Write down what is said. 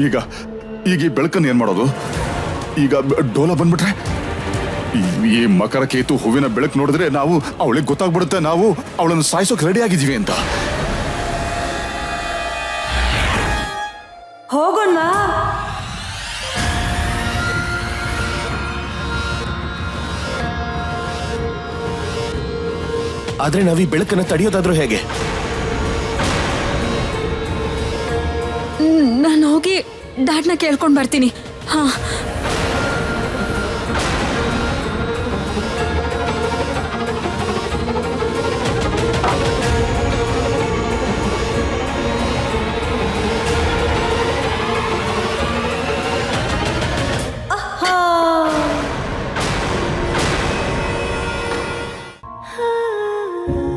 ಈಗ ಈಗ ಈ ಬೆಳಕನ್ನು ಏನ್ ಮಾಡೋದು? ಈಗ ಡೋಲ ಬಂದ್ಬಿಟ್ರೆ? ಈ- ಈ ಮಕರ ಕೇತು ಹೂವಿನ ಬೆಳಕು ನೋಡಿದ್ರೆ ನಾವು ಅವಳಿಗೆ ಗೊತ್ತಾಗ್ಬಿಡುತ್ತೆ ನಾವು ಅವಳನ್ನು ಸಾಯಿಸೋಕೆ ರೆಡಿ ಆಗಿದ್ದೀವಿ ಅಂತ. ಹೋಗೋಣ. ಆದ್ರೆ ನಾವ್ ಈ ಬೆಳಕನ್ನ ತಡೆಯೋದಾದ್ರೂ ಹೇಗೆ? ಡ್ಯಾಡ್ನ ಕೇಳ್ಕೊಂಡು ಬರ್ತೀನಿ. ಹಾ. Ooh.